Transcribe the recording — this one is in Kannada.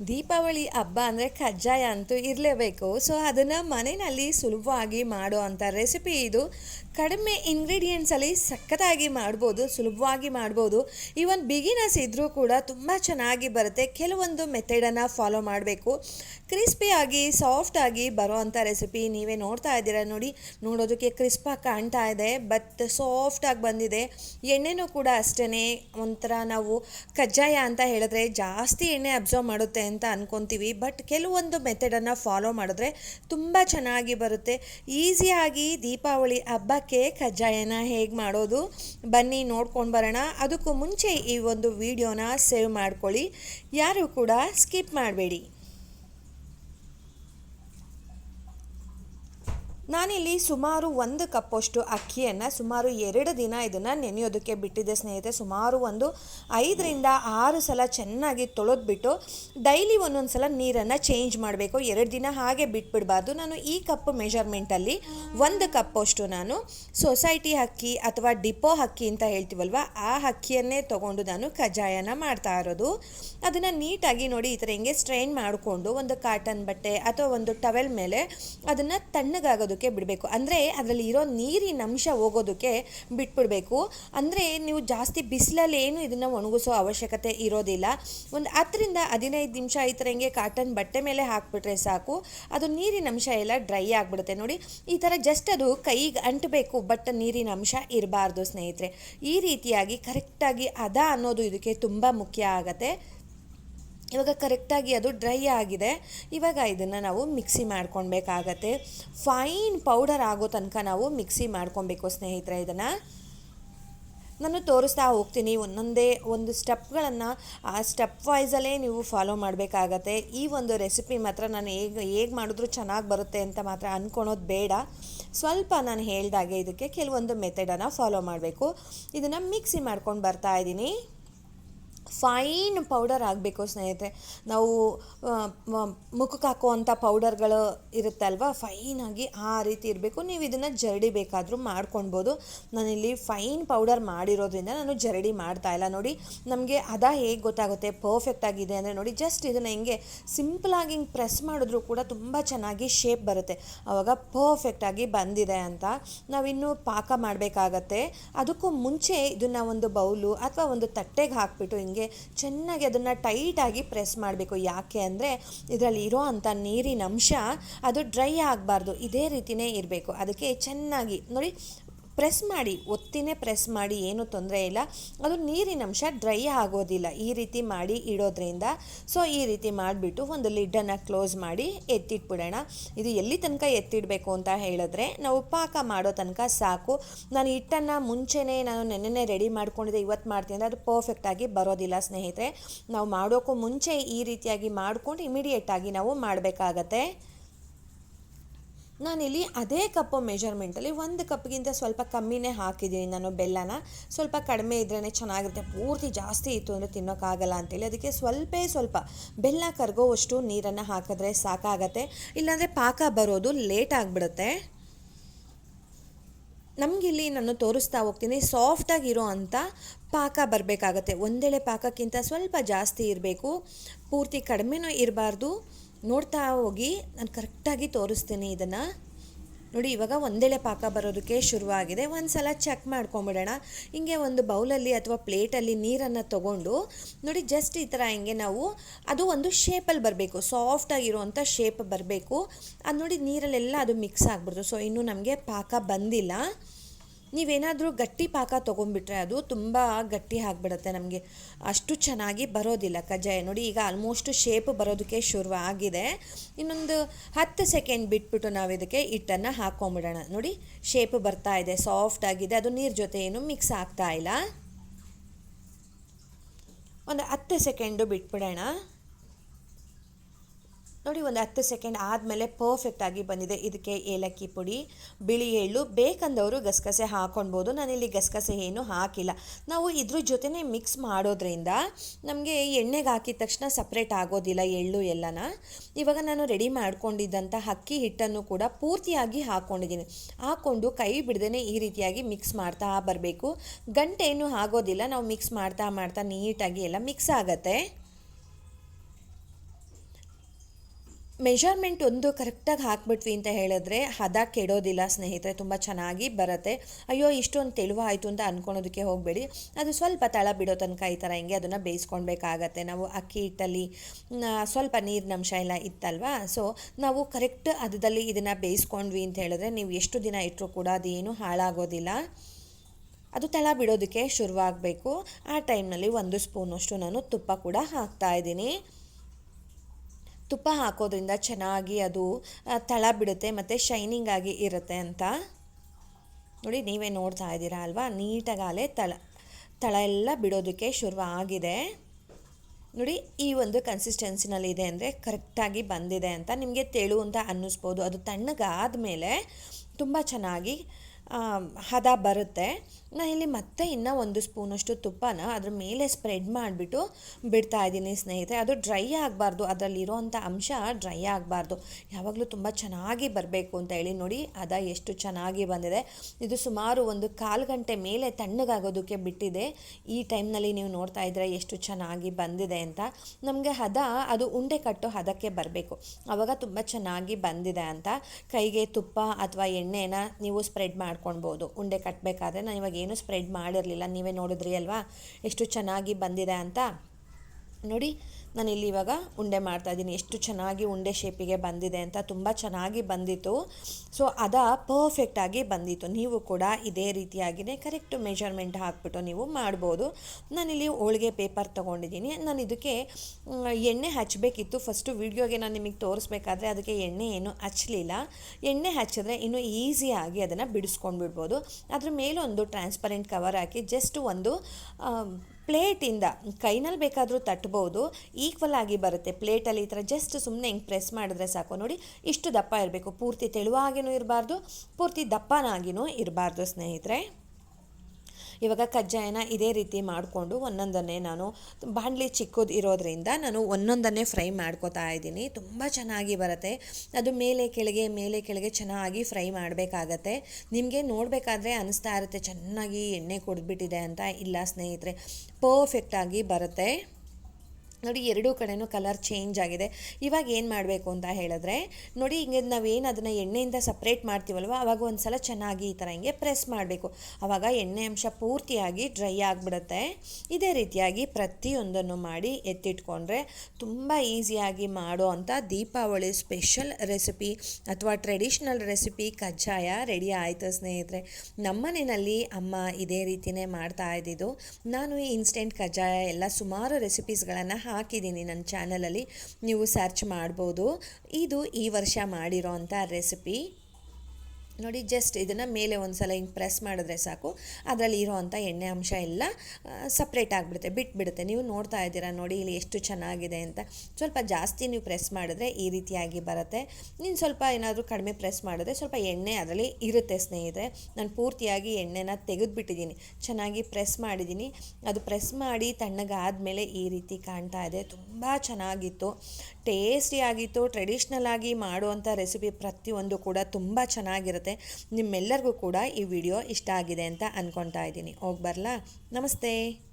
ದೀಪಾವಳಿ ಹಬ್ಬ ಅಂದರೆ ಕಜ್ಜಾಯ ಅಂತೂ ಇರಲೇಬೇಕು. ಸೊ ಅದನ್ನು ಮನೆಯಲ್ಲಿ ಸುಲಭವಾಗಿ ಮಾಡೋ ಅಂಥ ರೆಸಿಪಿ ಇದು. ಕಡಿಮೆ ಇಂಗ್ರೀಡಿಯೆಂಟ್ಸಲ್ಲಿ ಸಖತ್ತಾಗಿ ಮಾಡ್ಬೋದು, ಸುಲಭವಾಗಿ ಮಾಡ್ಬೋದು. ಈವನ್ ಬಿಗಿನರ್ಸ್ ಇದ್ದರೂ ಕೂಡ ತುಂಬ ಚೆನ್ನಾಗಿ ಬರುತ್ತೆ. ಕೆಲವೊಂದು ಮೆಥಡನ್ನು ಫಾಲೋ ಮಾಡಬೇಕು. ಕ್ರಿಸ್ಪಿಯಾಗಿ ಸಾಫ್ಟಾಗಿ ಬರೋ ಅಂಥ ರೆಸಿಪಿ ನೀವೇ ನೋಡ್ತಾ ಇದ್ದೀರಾ ನೋಡಿ. ನೋಡೋದಕ್ಕೆ ಕ್ರಿಸ್ಪಾಗಿ ಕಾಣ್ತಾ ಇದೆ ಬಟ್ ಸಾಫ್ಟಾಗಿ ಬಂದಿದೆ. ಎಣ್ಣೆನೂ ಕೂಡ ಅಷ್ಟೇ ಒಂಥರ ನಾವು ಕಜ್ಜಾಯ ಅಂತ ಹೇಳಿದ್ರೆ ಜಾಸ್ತಿ ಎಣ್ಣೆ ಅಬ್ಸರ್ವ್ ಮಾಡುತ್ತೆ. ಅಂತ ಅಂದ್ಕೊತೀವಿ ಬಟ್ ಕೆಲವೊಂದು ಮೆಥಡನ್ನು ಫಾಲೋ ಮಾಡಿದ್ರೆ ತುಂಬ ಚೆನ್ನಾಗಿ ಬರುತ್ತೆ. ಈಸಿಯಾಗಿ ದೀಪಾವಳಿ ಹಬ್ಬಕ್ಕೆ ಕಜ್ಜಾಯನ ಹೇಗೆ ಮಾಡೋದು ಬನ್ನಿ ನೋಡ್ಕೊಂಡು ಬರೋಣ. ಅದಕ್ಕೂ ಮುಂಚೆ ಈ ಒಂದು ವಿಡಿಯೋನ ಸೇವ್ ಮಾಡ್ಕೊಳ್ಳಿ. ಯಾರು ಕೂಡ ಸ್ಕಿಪ್ ಮಾಡಬೇಡಿ. ನಾನಿಲ್ಲಿ ಸುಮಾರು ಒಂದು ಕಪ್ಪಷ್ಟು ಅಕ್ಕಿಯನ್ನು ಸುಮಾರು ಎರಡು ದಿನ ಇದನ್ನು ನೆನೆಯೋದಕ್ಕೆ ಬಿಟ್ಟಿದ್ದೆ ಸ್ನೇಹಿತರೆ. ಸುಮಾರು ಒಂದು ಐದರಿಂದ ಆರು ಸಲ ಚೆನ್ನಾಗಿ ತೊಳೆದ್ಬಿಟ್ಟು ಡೈಲಿ ಒಂದೊಂದು ಸಲ ನೀರನ್ನು ಚೇಂಜ್ ಮಾಡಬೇಕು. ಎರಡು ದಿನ ಹಾಗೆ ಬಿಟ್ಬಿಡಬಾರ್ದು. ನಾನು ಈ ಕಪ್ ಮೆಷರ್ಮೆಂಟಲ್ಲಿ ಒಂದು ಕಪ್ಪಷ್ಟು ನಾನು ಸೊಸೈಟಿ ಅಕ್ಕಿ ಅಥವಾ ಡಿಪೋ ಅಕ್ಕಿ ಅಂತ ಹೇಳ್ತೀವಲ್ವ, ಆ ಅಕ್ಕಿಯನ್ನೇ ತೊಗೊಂಡು ನಾನು ಕಜ್ಜಾಯನ ಮಾಡ್ತಾ ಇರೋದು. ಅದನ್ನು ನೀಟಾಗಿ ನೋಡಿ ಈ ಥರ ಹಿಂಗೆ ಸ್ಟ್ರೈನ್ ಮಾಡಿಕೊಂಡು ಒಂದು ಕಾಟನ್ ಬಟ್ಟೆ ಅಥವಾ ಒಂದು ಟವೆಲ್ ಮೇಲೆ ಅದನ್ನು ತಣ್ಣಗಾಗೋದಕ್ಕೆ ಬಿಡಬೇಕು. ಅಂದರೆ ಅದರಲ್ಲಿ ಇರೋ ನೀರಿನ ಅಂಶ ಹೋಗೋದಕ್ಕೆ ಬಿಟ್ಬಿಡಬೇಕು. ಅಂದರೆ ನೀವು ಜಾಸ್ತಿ ಬಿಸಿಲಲ್ಲಿ ಏನು ಇದನ್ನು ಒಣಗಿಸೋ ಅವಶ್ಯಕತೆ ಇರೋದಿಲ್ಲ. ಒಂದು ಹತ್ತರಿಂದ ಹದಿನೈದು ನಿಮಿಷ ಈ ಥರ ಹಿಂಗೆ ಕಾಟನ್ ಬಟ್ಟೆ ಮೇಲೆ ಹಾಕ್ಬಿಟ್ರೆ ಸಾಕು. ಅದು ನೀರಿನ ಅಂಶ ಎಲ್ಲ ಡ್ರೈ ಆಗಿಬಿಡುತ್ತೆ ನೋಡಿ. ಈ ಥರ ಜಸ್ಟ್ ಅದು ಕೈಗೆ ಅಂಟಬೇಕು, ಬಟ್ ನೀರಿನ ಅಂಶ ಇರಬಾರ್ದು ಸ್ನೇಹಿತರೆ. ಈ ರೀತಿಯಾಗಿ ಕರೆಕ್ಟಾಗಿ ಅದ ಅನ್ನೋದು ಇದಕ್ಕೆ ತುಂಬ ಮುಖ್ಯ ಆಗತ್ತೆ. ಇವಾಗ ಕರೆಕ್ಟಾಗಿ ಅದು ಡ್ರೈ ಆಗಿದೆ. ಇವಾಗ ಇದನ್ನು ನಾವು ಮಿಕ್ಸಿ ಮಾಡ್ಕೊಳ್ಬೇಕಾಗತ್ತೆ. ಫೈನ್ ಪೌಡರ್ ಆಗೋ ತನಕ ನಾವು ಮಿಕ್ಸಿ ಮಾಡ್ಕೊಬೇಕು ಸ್ನೇಹಿತರೆ ಇದನ್ನು. ನಾನು ತೋರಿಸ್ತಾ ಹೋಗ್ತೀನಿ ಒಂದೊಂದೇ ಒಂದು ಸ್ಟೆಪ್ಗಳನ್ನು. ಆ ಸ್ಟೆಪ್ ವೈಸಲ್ಲೇ ನೀವು ಫಾಲೋ ಮಾಡಬೇಕಾಗತ್ತೆ. ಈ ಒಂದು ರೆಸಿಪಿ ಮಾತ್ರ ನಾನು ಹೇಗೆ ಹೇಗೆ ಮಾಡಿದ್ರೂ ಚೆನ್ನಾಗಿ ಬರುತ್ತೆ ಅಂತ ಮಾತ್ರ ಅಂದ್ಕೊಳೋದು ಬೇಡ. ಸ್ವಲ್ಪ ನಾನು ಹೇಳ್ದಾಗೆ ಇದಕ್ಕೆ ಕೆಲವೊಂದು ಮೆಥಡನ್ನು ಫಾಲೋ ಮಾಡಬೇಕು. ಇದನ್ನು ಮಿಕ್ಸಿ ಮಾಡ್ಕೊಂಡು ಬರ್ತಾ ಇದ್ದೀನಿ. ಫೈನ್ ಪೌಡರ್ ಆಗಬೇಕು ಸ್ನೇಹಿತರೆ. ನಾವು ಮುಖಕ್ಕೆ ಹಾಕುವಂಥ ಪೌಡರ್ಗಳು ಇರುತ್ತಲ್ವ ಫೈನಾಗಿ ಆ ರೀತಿ ಇರಬೇಕು. ನೀವು ಇದನ್ನು ಜರಡಿ ಬೇಕಾದರೂ ಮಾಡ್ಕೊಳ್ಬೋದು ನಾನಿಲ್ಲಿ ಫೈನ್ ಪೌಡರ್ ಮಾಡಿರೋದ್ರಿಂದ ನಾನು ಜರಡಿ ಮಾಡ್ತಾ ಇಲ್ಲ. ನೋಡಿ, ನಮಗೆ ಅದ ಹೇಗೆ ಗೊತ್ತಾಗುತ್ತೆ? ಪರ್ಫೆಕ್ಟ್ ಆಗಿದೆ ಅಂದರೆ ನೋಡಿ ಜಸ್ಟ್ ಇದನ್ನು ಹಿಂಗೆ ಸಿಂಪಲಾಗಿ ಹಿಂಗೆ ಪ್ರೆಸ್ ಮಾಡಿದ್ರೂ ಕೂಡ ತುಂಬ ಚೆನ್ನಾಗಿ ಶೇಪ್ ಬರುತ್ತೆ. ಆವಾಗ ಪರ್ಫೆಕ್ಟಾಗಿ ಬಂದಿದೆ ಅಂತ ನಾವಿನ್ನೂ ಪಾಕ ಮಾಡಬೇಕಾಗತ್ತೆ. ಅದಕ್ಕೂ ಮುಂಚೆ ಇದನ್ನು ಒಂದು ಬೌಲು ಅಥವಾ ಒಂದು ತಟ್ಟೆಗೆ ಹಾಕ್ಬಿಟ್ಟು ಹಿಂಗೆ ಚೆನ್ನಾಗಿ ಅದನ್ನು ಟೈಟಾಗಿ ಪ್ರೆಸ್ ಮಾಡಬೇಕು. ಯಾಕೆ ಅಂದರೆ ಇದರಲ್ಲಿ ಇರೋ ಅಂಥ ನೀರಿನ ಅಂಶ ಅದು ಡ್ರೈ ಆಗಬಾರ್ದು. ಇದೇ ರೀತಿಯೇ ಇರಬೇಕು. ಅದಕ್ಕೆ ಚೆನ್ನಾಗಿ ನೋಡಿ ಪ್ರೆಸ್ ಮಾಡಿ, ಒತ್ತಿನೇ ಪ್ರೆಸ್ ಮಾಡಿ, ಏನೂ ತೊಂದರೆ ಇಲ್ಲ. ಅದು ನೀರಿನ ಅಂಶ ಡ್ರೈ ಆಗೋದಿಲ್ಲ. ಈ ರೀತಿ ಮಾಡಿ ಇಡೋದ್ರಿಂದ. ಸೊ, ಈ ರೀತಿ ಮಾಡಿಬಿಟ್ಟು ಒಂದು ಲಿಡ್ಡನ್ನು ಕ್ಲೋಸ್ ಮಾಡಿ ಎತ್ತಿಟ್ಬಿಡೋಣ. ಇದು ಎಲ್ಲಿ ತನಕ ಎತ್ತಿಡಬೇಕು ಅಂತ ಹೇಳಿದ್ರೆ, ನಾವು ಪಾಕ ಮಾಡೋ ತನಕ ಸಾಕು. ನಾನು ಹಿಟ್ಟನ್ನು ಮುಂಚೆನೇ ನಾನು ನೆನ್ನೆನೇ ರೆಡಿ ಮಾಡ್ಕೊಂಡಿದ್ದೆ, ಇವತ್ತು ಮಾಡ್ತೀನಿ ಅಂದರೆ ಅದು ಪರ್ಫೆಕ್ಟಾಗಿ ಬರೋದಿಲ್ಲ ಸ್ನೇಹಿತರೆ. ನಾವು ಮಾಡೋಕ್ಕೂ ಮುಂಚೆ ಈ ರೀತಿಯಾಗಿ ಮಾಡ್ಕೊಂಡು ಇಮಿಡಿಯೇಟಾಗಿ ನಾವು ಮಾಡಬೇಕಾಗತ್ತೆ. ನಾನಿಲ್ಲಿ ಅದೇ ಕಪ್ಪು ಮೆಜರ್ಮೆಂಟಲ್ಲಿ ಒಂದು ಕಪ್ಗಿಂತ ಸ್ವಲ್ಪ ಕಮ್ಮಿನೇ ಹಾಕಿದ್ದೀನಿ ನಾನು ಬೆಲ್ಲನ. ಸ್ವಲ್ಪ ಕಡಿಮೆ ಇದ್ರೇ ಚೆನ್ನಾಗಿರುತ್ತೆ. ಪೂರ್ತಿ ಜಾಸ್ತಿ ಇತ್ತು ಅಂದರೆ ತಿನ್ನೋಕ್ಕಾಗಲ್ಲ ಅಂತೇಳಿ. ಅದಕ್ಕೆ ಸ್ವಲ್ಪ ಸ್ವಲ್ಪ ಬೆಲ್ಲ ಕರ್ಗೋವಷ್ಟು ನೀರನ್ನು ಹಾಕಿದ್ರೆ ಸಾಕಾಗತ್ತೆ. ಇಲ್ಲಾಂದರೆ ಪಾಕ ಬರೋದು ಲೇಟ್ ಆಗಿಬಿಡುತ್ತೆ. ನಮಗಿಲ್ಲಿ ನಾನು ತೋರಿಸ್ತಾ ಹೋಗ್ತೀನಿ. ಸಾಫ್ಟಾಗಿರೋ ಅಂಥ ಪಾಕ ಬರಬೇಕಾಗತ್ತೆ. ಒಂದೆಳೆ ಪಾಕಕ್ಕಿಂತ ಸ್ವಲ್ಪ ಜಾಸ್ತಿ ಇರಬೇಕು. ಪೂರ್ತಿ ಕಡಿಮೆನೂ ಇರಬಾರ್ದು. ನೋಡ್ತಾ ಹೋಗಿ ನಾನು ಕರೆಕ್ಟಾಗಿ ತೋರಿಸ್ತೀನಿ ಇದನ್ನು. ನೋಡಿ, ಇವಾಗ ಒಂದೆಳೆ ಪಾಕ ಬರೋದಕ್ಕೆ ಶುರುವಾಗಿದೆ. ಒಂದು ಸಲ ಚೆಕ್ ಮಾಡ್ಕೊಂಬಿಡೋಣ. ಹಿಂಗೆ ಒಂದು ಬೌಲಲ್ಲಿ ಅಥವಾ ಪ್ಲೇಟಲ್ಲಿ ನೀರನ್ನು ತಗೊಂಡು, ನೋಡಿ ಜಸ್ಟ್ ಈ ಥರ ಹಿಂಗೆ ನಾವು, ಅದು ಒಂದು ಶೇಪಲ್ಲಿ ಬರಬೇಕು. ಸಾಫ್ಟಾಗಿರುವಂಥ ಶೇಪ್ ಬರಬೇಕು. ಅದು ನೋಡಿ, ನೀರಲ್ಲೆಲ್ಲ ಅದು ಮಿಕ್ಸ್ ಆಗ್ಬಿಡ್ತು. ಸೊ ಇನ್ನೂ ನಮಗೆ ಪಾಕ ಬಂದಿಲ್ಲ. ನೀವೇನಾದರೂ ಗಟ್ಟಿ ಪಾಕ ತೊಗೊಂಡ್ಬಿಟ್ರೆ ಅದು ತುಂಬ ಗಟ್ಟಿ ಆಗಿಬಿಡುತ್ತೆ ನಮಗೆ. ಅಷ್ಟು ಚೆನ್ನಾಗಿ ಬರೋದಿಲ್ಲ ಕಜ್ಜಾಯ. ನೋಡಿ, ಈಗ ಆಲ್ಮೋಸ್ಟ್ ಶೇಪ್ ಬರೋದಕ್ಕೆ ಶುರು ಆಗಿದೆ. ಇನ್ನೊಂದು ಹತ್ತು ಸೆಕೆಂಡ್ ಬಿಟ್ಬಿಟ್ಟು ನಾವು ಇದಕ್ಕೆ ಹಿಟ್ಟನ್ನು ಹಾಕೊಂಬಿಡೋಣ. ನೋಡಿ ಶೇಪ್ ಬರ್ತಾ ಇದೆ ಸಾಫ್ಟ್ ಆಗಿದೆ. ಅದು ನೀರು ಜೊತೆ ಏನು ಮಿಕ್ಸ್ ಆಗ್ತಾ ಇಲ್ಲ. ಒಂದು ಹತ್ತು ಸೆಕೆಂಡು ಬಿಟ್ಬಿಡೋಣ. ನೋಡಿ, ಒಂದು ಹತ್ತು ಸೆಕೆಂಡ್ ಆದಮೇಲೆ ಪರ್ಫೆಕ್ಟಾಗಿ ಬಂದಿದೆ. ಇದಕ್ಕೆ ಏಲಕ್ಕಿ ಪುಡಿ, ಬಿಳಿ ಎಳ್ಳು, ಬೇಕಂದವರು ಗಸಗಸೆ ಹಾಕ್ಕೊಳ್ಬೋದು ನಾನಿಲ್ಲಿ ಗಸಗಸೆ ಏನು ಹಾಕಿಲ್ಲ. ನಾವು ಇದ್ರ ಜೊತೆನೇ ಮಿಕ್ಸ್ ಮಾಡೋದ್ರಿಂದ ನಮಗೆ ಎಣ್ಣೆಗೆ ಹಾಕಿದ ತಕ್ಷಣ ಸಪ್ರೇಟ್ ಆಗೋದಿಲ್ಲ ಎಳ್ಳು ಎಲ್ಲನ. ಇವಾಗ ನಾನು ರೆಡಿ ಮಾಡ್ಕೊಂಡಿದ್ದಂಥ ಅಕ್ಕಿ ಹಿಟ್ಟನ್ನು ಕೂಡ ಪೂರ್ತಿಯಾಗಿ ಹಾಕ್ಕೊಂಡಿದ್ದೀನಿ ಹಾಕ್ಕೊಂಡು ಕೈ ಬಿಡದೇ ಈ ರೀತಿಯಾಗಿ ಮಿಕ್ಸ್ ಮಾಡ್ತಾ ಬರಬೇಕು. ಗಂಟೆ ಏನು ಆಗೋದಿಲ್ಲ. ನಾವು ಮಿಕ್ಸ್ ಮಾಡ್ತಾ ಮಾಡ್ತಾ ನೀಟಾಗಿ ಎಲ್ಲ ಮಿಕ್ಸ್ ಆಗತ್ತೆ. ಮೆಷರ್ಮೆಂಟ್ ಒಂದು ಕರೆಕ್ಟಾಗಿ ಹಾಕ್ಬಿಟ್ವಿ ಅಂತ ಹೇಳಿದ್ರೆ ಹದ ಕೆಡೋದಿಲ್ಲ ಸ್ನೇಹಿತರೆ, ತುಂಬ ಚೆನ್ನಾಗಿ ಬರುತ್ತೆ. ಅಯ್ಯೋ, ಇಷ್ಟೊಂದು ತೆಳುವಾಯಿತು ಅಂತ ಅಂದ್ಕೊಳೋದಕ್ಕೆ ಹೋಗಬೇಡಿ. ಅದು ಸ್ವಲ್ಪ ತಳ ಬಿಡೋ ತನಕ ಈ ಥರ ಹಿಂಗೆ ಅದನ್ನು ಬೇಯಿಸ್ಕೊಳ್ಬೇಕಾಗತ್ತೆ. ನಾವು ಅಕ್ಕಿ ಹಿಟ್ಟಲ್ಲಿ ಸ್ವಲ್ಪ ನೀರಿನಂಶ ಎಲ್ಲ ಇತ್ತಲ್ವಾ? ಸೊ ನಾವು ಕರೆಕ್ಟ್ ಹದದಲ್ಲಿ ಇದನ್ನು ಬೇಯಿಸ್ಕೊಂಡ್ವಿ ಅಂತ ಹೇಳಿದ್ರೆ ನೀವು ಎಷ್ಟು ದಿನ ಇಟ್ಟರೂ ಕೂಡ ಅದೇನು ಹಾಳಾಗೋದಿಲ್ಲ. ಅದು ತಳ ಬಿಡೋದಕ್ಕೆ ಶುರುವಾಗಬೇಕು. ಆ ಟೈಮ್ನಲ್ಲಿ ಒಂದು ಸ್ಪೂನಷ್ಟು ನಾನು ತುಪ್ಪ ಕೂಡ ಹಾಕ್ತಾ ಇದ್ದೀನಿ. ತುಪ್ಪ ಹಾಕೋದ್ರಿಂದ ಚೆನ್ನಾಗಿ ಅದು ತಳ ಬಿಡುತ್ತೆ ಮತ್ತು ಶೈನಿಂಗ್ ಆಗಿ ಇರುತ್ತೆ ಅಂತ. ನೋಡಿ, ನೀವೇ ನೋಡ್ತಾ ಇದ್ದೀರಾ ಅಲ್ವಾ? ನೀಟಾಗಲೇ ತಳ ತಳ ಎಲ್ಲ ಬಿಡೋದಕ್ಕೆ ಶುರು ಆಗಿದೆ. ನೋಡಿ, ಈ ಒಂದು ಕನ್ಸಿಸ್ಟೆನ್ಸಿನಲ್ಲಿ ಇದೆ ಅಂದರೆ ಕರೆಕ್ಟಾಗಿ ಬಂದಿದೆ ಅಂತ ನಿಮಗೆ ತೆಳು ಅಂತ ಅನ್ನಿಸ್ಬೋದು. ಅದು ತಣ್ಣಗಾದ ಮೇಲೆ ತುಂಬ ಚೆನ್ನಾಗಿ ಹದ ಬರುತ್ತೆ. ನಾನು ಇಲ್ಲಿ ಮತ್ತೆ ಇನ್ನೂ ಒಂದು ಸ್ಪೂನಷ್ಟು ತುಪ್ಪನ ಅದ್ರ ಮೇಲೆ ಸ್ಪ್ರೆಡ್ ಮಾಡಿಬಿಟ್ಟು ಬಿಡ್ತಾ ಇದ್ದೀನಿ ಸ್ನೇಹಿತರೆ. ಅದು ಡ್ರೈ ಆಗಬಾರ್ದು. ಅದರಲ್ಲಿರೋವಂಥ ಅಂಶ ಡ್ರೈ ಆಗಬಾರ್ದು. ಯಾವಾಗಲೂ ತುಂಬ ಚೆನ್ನಾಗಿ ಬರಬೇಕು ಅಂತ ಹೇಳಿ ನೋಡಿ, ಅದ ಎಷ್ಟು ಚೆನ್ನಾಗಿ ಬಂದಿದೆ. ಇದು ಸುಮಾರು ಒಂದು ಕಾಲು ಗಂಟೆ ಮೇಲೆ ತಣ್ಣಗಾಗೋದಕ್ಕೆ ಬಿಟ್ಟಿದೆ. ಈ ಟೈಮ್ನಲ್ಲಿ ನೀವು ನೋಡ್ತಾ ಇದ್ರೆ ಎಷ್ಟು ಚೆನ್ನಾಗಿ ಬಂದಿದೆ ಅಂತ. ನಮಗೆ ಹದ, ಅದು ಉಂಡೆ ಕಟ್ಟೋ ಹದಕ್ಕೆ ಬರಬೇಕು. ಆವಾಗ ತುಂಬ ಚೆನ್ನಾಗಿ ಬಂದಿದೆ ಅಂತ. ಕೈಗೆ ತುಪ್ಪ ಅಥವಾ ಎಣ್ಣೆನ ನೀವು ಸ್ಪ್ರೆಡ್ ಮಾಡ್ಕೊಳ್ಬೋದು. ಉಂಡೆ ಕಟ್ಟಬೇಕಾದ್ರೆ ನಾನು ಇವಾಗ ಏನೂ ಸ್ಪ್ರೆಡ್ ಮಾಡಿರಲಿಲ್ಲ. ನೀವೇ ನೋಡಿದ್ರಿ ಅಲ್ವಾ? ಎಷ್ಟು ಚೆನ್ನಾಗಿ ಬಂದಿದೆ ಅಂತ. ನೋಡಿ ನಾನು ಇಲ್ಲಿ ಇವಾಗ ಉಂಡೆ ಮಾಡ್ತಾ ಇದ್ದೀನಿ. ಎಷ್ಟು ಚೆನ್ನಾಗಿ ಉಂಡೆ ಶೇಪಿಗೆ ಬಂದಿದೆ ಅಂತ ತುಂಬ ಚೆನ್ನಾಗಿ ಬಂದಿತ್ತು. ಸೊ ಅದ ಪರ್ಫೆಕ್ಟಾಗಿ ಬಂದಿತ್ತು. ನೀವು ಕೂಡ ಇದೇ ರೀತಿಯಾಗಿಯೇ ಕರೆಕ್ಟ್ ಮೆಜರ್ಮೆಂಟ್ ಹಾಕ್ಬಿಟ್ಟು ನೀವು ಮಾಡ್ಬೋದು. ನಾನಿಲ್ಲಿ ಹೋಳಿಗೆ ಪೇಪರ್ ತೊಗೊಂಡಿದ್ದೀನಿ. ನಾನು ಇದಕ್ಕೆ ಎಣ್ಣೆ ಹಚ್ಚಬೇಕಿತ್ತು ಫಸ್ಟು ವೀಡಿಯೋಗೆ ನಾನು ನಿಮಗೆ ತೋರಿಸ್ಬೇಕಾದ್ರೆ ಅದಕ್ಕೆ ಎಣ್ಣೆ ಏನು ಹಚ್ಚಲಿಲ್ಲ ಎಣ್ಣೆ ಹಚ್ಚಿದ್ರೆ ಇನ್ನೂ ಈಸಿಯಾಗಿ ಅದನ್ನು ಬಿಡಿಸ್ಕೊಂಡು ಬಿಡ್ಬೋದು ಅದ್ರ ಮೇಲೊಂದು ಟ್ರಾನ್ಸ್ಪರೆಂಟ್ ಕವರ್ ಹಾಕಿ ಜಸ್ಟ್ ಒಂದು ಪ್ಲೇಟಿಂದ ಕೈನಲ್ಲಿ ಬೇಕಾದರೂ ತಟ್ಬೋದು ಈಕ್ವಲ್ ಆಗಿ ಬರುತ್ತೆ. ಪ್ಲೇಟಲ್ಲಿ ಈ ಥರ ಜಸ್ಟ್ ಸುಮ್ಮನೆ ಹಿಂಗೆ ಪ್ರೆಸ್ ಮಾಡಿದ್ರೆ ಸಾಕು. ನೋಡಿ, ಇಷ್ಟು ದಪ್ಪ ಇರಬೇಕು. ಪೂರ್ತಿ ತೆಳುವಾಗಿನೂ ಇರಬಾರ್ದು, ಪೂರ್ತಿ ದಪ್ಪನಾಗಿನೂ ಇರಬಾರ್ದು, ಸ್ನೇಹಿತರೆ. ಇವಾಗ ಕಜ್ಜಾಯನ ಇದೇ ರೀತಿ ಮಾಡಿಕೊಂಡು ಒಂದೊಂದನ್ನೇ ನಾನು ಬಾಣಲಿ ಚಿಕ್ಕದು ಇರೋದ್ರಿಂದ ನಾನು ಒಂದೊಂದನ್ನೇ ಫ್ರೈ ಮಾಡ್ಕೋತಾ ಇದ್ದೀನಿ. ತುಂಬ ಚೆನ್ನಾಗಿ ಬರುತ್ತೆ. ಅದು ಮೇಲೆ ಕೆಳಗೆ ಮೇಲೆ ಕೆಳಗೆ ಚೆನ್ನಾಗಿ ಫ್ರೈ ಮಾಡಬೇಕಾಗತ್ತೆ. ನಿಮಗೆ ನೋಡಬೇಕಾದ್ರೆ ಅನಿಸ್ತಾ ಇರುತ್ತೆ, ಚೆನ್ನಾಗಿ ಎಣ್ಣೆ ಕುಡಿದ್ಬಿಟ್ಟಿದೆ ಅಂತ. ಇಲ್ಲ ಸ್ನೇಹಿತರೆ ಪರ್ಫೆಕ್ಟಾಗಿ ಬರುತ್ತೆ. ನೋಡಿ, ಎರಡೂ ಕಡೆನೂ ಕಲರ್ ಚೇಂಜ್ ಆಗಿದೆ. ಇವಾಗ ಏನು ಮಾಡಬೇಕು ಅಂತ ಹೇಳಿದ್ರೆ, ನೋಡಿ, ಹಿಂಗೆ ನಾವೇನು ಅದನ್ನು ಎಣ್ಣೆಯಿಂದ ಸಪ್ರೇಟ್ ಮಾಡ್ತೀವಲ್ವ? ಅವಾಗ ಒಂದು ಸಲ ಚೆನ್ನಾಗಿ ಈ ಥರ ಹಿಂಗೆ ಪ್ರೆಸ್ ಮಾಡಬೇಕು. ಆವಾಗ ಎಣ್ಣೆ ಅಂಶ ಪೂರ್ತಿಯಾಗಿ ಡ್ರೈ ಆಗಿಬಿಡುತ್ತೆ. ಇದೇ ರೀತಿಯಾಗಿ ಪ್ರತಿಯೊಂದನ್ನು ಮಾಡಿ ಎತ್ತಿಟ್ಕೊಂಡ್ರೆ ತುಂಬ ಈಸಿಯಾಗಿ ಮಾಡೋ ಅಂಥ ದೀಪಾವಳಿ ಸ್ಪೆಷಲ್ ರೆಸಿಪಿ ಅಥವಾ ಟ್ರೆಡಿಷ್ನಲ್ ರೆಸಿಪಿ ಕಜ್ಜಾಯ ರೆಡಿ ಆಯಿತು ಸ್ನೇಹಿತರೆ. ನಮ್ಮನೆಯಲ್ಲಿ ಅಮ್ಮ ಇದೇ ರೀತಿಯೇ ಮಾಡ್ತಾ ಇದ್ದಿದ್ದು. ನಾನು ಈ ಇನ್ಸ್ಟೆಂಟ್ ಕಜ್ಜಾಯ ಎಲ್ಲ ಸುಮಾರು ರೆಸಿಪೀಸ್ಗಳನ್ನು ಹಾಕಿದ್ದೀನಿ ನನ್ನ ಚಾನಲಲ್ಲಿ. ನೀವು ಸರ್ಚ್ ಮಾಡ್ಬೋದು. ಇದು ಈ ವರ್ಷ ಮಾಡಿರೋ ಅಂಥ ರೆಸಿಪಿ. ನೋಡಿ ಜಸ್ಟ್ ಇದನ್ನು ಮೇಲೆ ಒಂದು ಸಲ ಹಿಂಗೆ ಪ್ರೆಸ್ ಮಾಡಿದ್ರೆ ಸಾಕು. ಅದರಲ್ಲಿ ಇರೋವಂಥ ಎಣ್ಣೆ ಅಂಶ ಎಲ್ಲ ಸಪ್ರೇಟ್ ಆಗಿಬಿಡುತ್ತೆ, ಬಿಟ್ಬಿಡುತ್ತೆ. ನೀವು ನೋಡ್ತಾ ಇದ್ದೀರಾ ನೋಡಿ, ಇಲ್ಲಿ ಎಷ್ಟು ಚೆನ್ನಾಗಿದೆ ಅಂತ. ಸ್ವಲ್ಪ ಜಾಸ್ತಿ ನೀವು ಪ್ರೆಸ್ ಮಾಡಿದ್ರೆ ಈ ರೀತಿಯಾಗಿ ಬರುತ್ತೆ. ನೀನು ಸ್ವಲ್ಪ ಏನಾದರೂ ಕಡಿಮೆ ಪ್ರೆಸ್ ಮಾಡಿದ್ರೆ ಸ್ವಲ್ಪ ಎಣ್ಣೆ ಅದರಲ್ಲಿ ಇರುತ್ತೆ ಸ್ನೇಹಿತರೆ. ನಾನು ಪೂರ್ತಿಯಾಗಿ ಎಣ್ಣೆನ ತೆಗೆದುಬಿಟ್ಟಿದ್ದೀನಿ. ಚೆನ್ನಾಗಿ ಪ್ರೆಸ್ ಮಾಡಿದ್ದೀನಿ. ಅದು ಪ್ರೆಸ್ ಮಾಡಿ ತಣ್ಣಗಾದಮೇಲೆ ಈ ರೀತಿ ಕಾಣ್ತಾ ಇದೆ. ತುಂಬ ಚೆನ್ನಾಗಿತ್ತು. ಟೇಸ್ಟಿಯಾಗಿತ್ತು ಟ್ರೆಡಿಷ್ನಲ್ ಆಗಿ ಮಾಡುವಂಥ ರೆಸಿಪಿ ಪ್ರತಿಯೊಂದು ಕೂಡ ತುಂಬ ಚೆನ್ನಾಗಿರುತ್ತೆ. ನಿಮ್ಮೆಲ್ಲರಿಗೂ ಕೂಡ ಈ ವಿಡಿಯೋ ಇಷ್ಟ ಆಗಿದೆ ಅಂತ ಅಂದ್ಕೊತಾ ಇದ್ದೀನಿ. ಹೋಗಿ ಬರಲಾ? ನಮಸ್ತೆ.